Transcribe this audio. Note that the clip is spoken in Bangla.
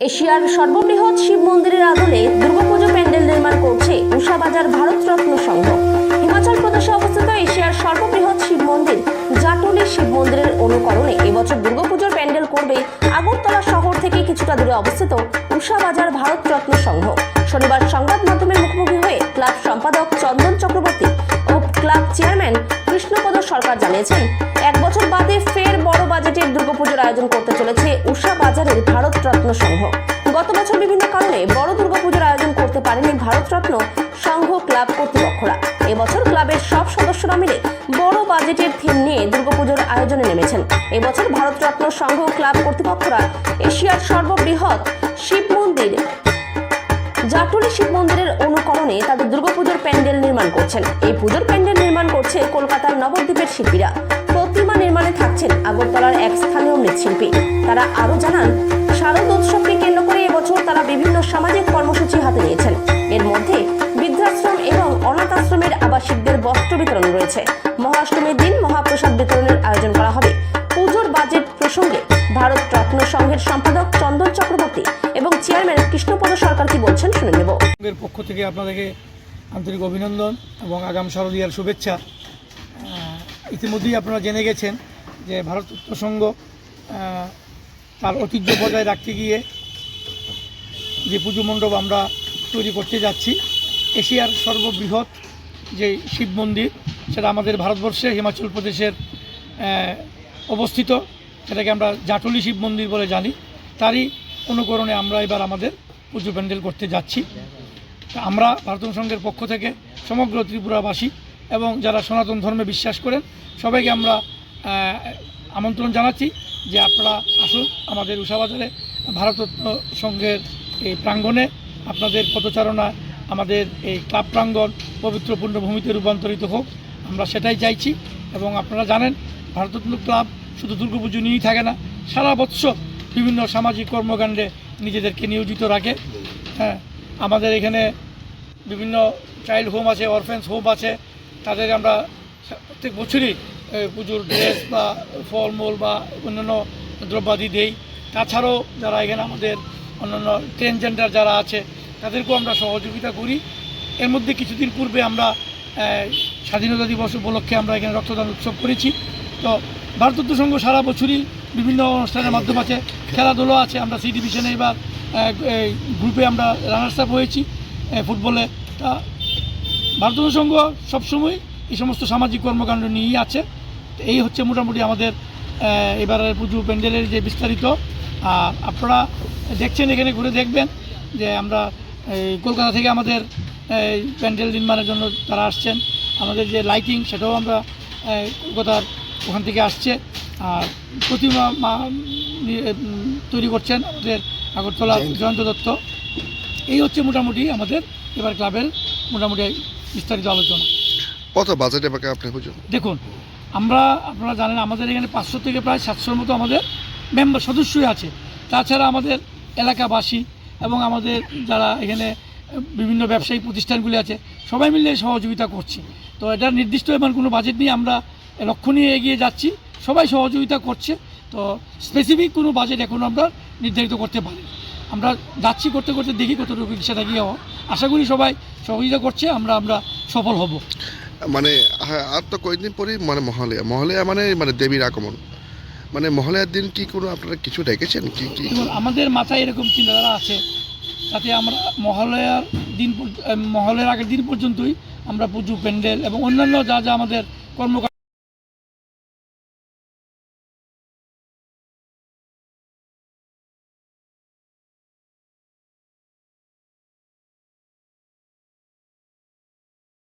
এশিয়ার সর্ববৃহৎ শিব মন্দিরের আদলে দুর্গাপুজো প্যান্ডেল নির্মাণ করছে উষাবাজার ভারতরত্ন সংঘ। হিমাচল প্রদেশে অবস্থিত এশিয়ার সর্ববৃহৎ শিব মন্দির, জাটুলি শিব মন্দিরের অনুকরণে এবছর দুর্গাপুজোর প্যান্ডেল করবে আগরতলা শহর থেকে কিছুটা দূরে অবস্থিত উষাবাজার ভারতরত্ন সংঘ। শনিবার সংবাদ মাধ্যমের মুখোমুখি হয়ে ক্লাব সম্পাদক চন্দন চক্রবর্তী ও ক্লাব চেয়ারম্যান কৃষ্ণপদ সরকার জানিয়েছেন এক বছর বাদে ফের বড় বাজেটের দুর্গাপুজোর আয়োজন করতে চলেছে উষা বাজারের ভারতরত্ন সংঘ। গত বছর বিভিন্ন কারণে বড় দুর্গাপুজোর আয়োজন করতে পারেনি ভারতরত্ন সংঘ ক্লাব কর্তৃপক্ষরা। এবছর ক্লাবের সব সদস্যরা মিলে বড় বাজেটের থিম নিয়ে দুর্গাপুজোর আয়োজনে নেমেছেন। এবছর ভারতরত্ন সংঘ ক্লাব কর্তৃপক্ষরা এশিয়ার সর্ববৃহৎ শিব মন্দির, জাটুলি শিব মন্দিরের অনুকরণে তাদের দুর্গাপুজোর প্যান্ডেল নির্মাণ করছেন। এই পুজোর প্যান্ডেল নির্মাণ করছে কলকাতার নবদ্বীপের শিল্পীরা। থাকছেন আগরতলার এক স্থানীয় মৃৎশিল্পী। তারা আরও জানান, শারদ উৎসবকে কেন্দ্র করে এবছর তারা বিভিন্ন সামাজিক কর্মসূচি হাতে নিয়েছেন। এর মধ্যে বৃদ্ধাশ্রম এবং অনাথ আশ্রমের আবাসিকদের বস্ত্র বিতরণ রয়েছে। মহাষ্টমীর দিন মহাপ্রসাদ বিতরণের আয়োজন করা হবে। পুজোর বাজেট প্রসঙ্গে ভারত রত্ন সংঘের সম্পাদক চন্দন চক্রবর্তী এবং চেয়ারম্যান কৃষ্ণপদ সরকার কি বলছেন শুনে নেব। পক্ষ থেকে আপনাদেরকে আন্তরিক অভিনন্দন এবং আগাম শারদীয়ার শুভেচ্ছা। ইতিমধ্যেই আপনারা জেনে গেছেন যে ভারত আহ, তার ঐতিহ্য বজায় রাখতে গিয়ে যে পুজো মণ্ডপ আমরা তৈরি করতে যাচ্ছি এশিয়ার সর্ববৃহৎ যে শিব মন্দির সেটা আমাদের ভারতবর্ষে হিমাচল প্রদেশের অবস্থিত। সেটাকে আমরা জাটলি শিব মন্দির বলে জানি। তারই অনুকরণে আমরা এবার আমাদের পুজো প্যান্ডেল করতে যাচ্ছি। আমরা ভারতীয় সংঘের পক্ষ থেকে সমগ্র ত্রিপুরাবাসী এবং যারা সনাতন ধর্মে বিশ্বাস করেন সবাইকে আমরা আমন্ত্রণ জানাচ্ছি যে আপনারা আসুন আমাদের উষাবাজারে ভারতরত্ন সংঘের এই প্রাঙ্গণে। আপনাদের পদচারণা আমাদের এই ক্লাব প্রাঙ্গণ পবিত্র পূর্ণভূমিতে রূপান্তরিত হোক। আমরা সেটাই চাইছি এবং আপনারা জানেন, ভারতরত্ন ক্লাব শুধু দুর্গাপুজো নিয়েই থাকে না, সারা বৎসর বিভিন্ন সামাজিক কর্মকাণ্ডে নিজেদেরকে নিয়োজিত রাখে। হ্যাঁ আমাদের এখানে বিভিন্ন চাইল্ড হোম আছে অরফেন্স হোম আছে, তাদের আমরা প্রত্যেক বছরই পুজোর ড্রেস বা ফলমূল বা অন্যান্য দ্রব্যাদি দেই। তাছাড়াও যারা এখানে আমাদের অন্যান্য ট্রেনজেন্ডার যারা আছে, তাদেরকেও আমরা সহযোগিতা করি। এর মধ্যে কিছুদিন পূর্বে আমরা স্বাধীনতা দিবস উপলক্ষে আমরা এখানে রক্তদান উৎসব করেছি। তো ভারতত্ব সংঘ সারা বছরই বিভিন্ন অনুষ্ঠানের মাধ্যম আছে, খেলাধুলো আছে। আমরা সি ডিভিশনে এই গ্রুপে আমরা রানার্স আপ হয়েছি ফুটবলে। তা ভারতীয় সংঘ সবসময় এই সমস্ত সামাজিক কর্মকাণ্ড নিয়েই আছে। এই হচ্ছে মোটামুটি আমাদের এবারের পুজো প্যান্ডেলের যে বিস্তারিত। আর আপনারা দেখছেন এখানে ঘুরে দেখবেন যে আমরা কলকাতা থেকে আমাদের প্যান্ডেল নির্মাণের জন্য তারা আসছেন। আমাদের যে লাইটিং সেটাও আমরা কলকাতার ওখান থেকে আসছে। আর প্রতিমা মা- তৈরি করছেন আমাদের আগরতলা জয়ন্ত দত্ত। এই হচ্ছে মোটামুটি আমাদের এবার ক্লাবের মোটামুটি বিস্তারিত আলোচনা। কত বাজেটে পাকে আপনি পুজো দেখুন, আমরা, আপনারা জানেন আমাদের এখানে পাঁচশো থেকে প্রায় সাতশোর মতো আমাদের মেম্বার সদস্যই আছে। তাছাড়া আমাদের এলাকাবাসী এবং আমাদের যারা এখানে বিভিন্ন ব্যবসায়িক প্রতিষ্ঠানগুলি আছে, সবাই মিলে সহযোগিতা করছে। তো এটার নির্দিষ্ট এমন কোনো বাজেট নিয়ে আমরা লক্ষ্য নিয়ে এগিয়ে যাচ্ছি, সবাই সহযোগিতা করছে। তো স্পেসিফিক কোনো বাজেট এখন আমরা নির্ধারিত করতে পারি আমরা যাচ্ছি করতে করতে দেখি কতটুকু সেটা গিয়ে। আশা করি সবাই সহযোগিতা করছে, আমরা আমরা সফল হব। মানে হ্যাঁ আর তো কয়েকদিন পরেই মানে মহালয়া। মহালয়া মানে মানে দেবীর আগমন। মানে মহালয়ার দিন কি কোনো আপনারা কিছু রেখেছেন কি কি আমাদের মাথায় এরকম চিন্তাধারা আছে, তাতে আমরা মহালয়ার দিন মহালয়ার আগের দিন পর্যন্তই আমরা পুজো, প্যান্ডেল এবং অন্যান্য যা যা আমাদের কর্মকাণ্ড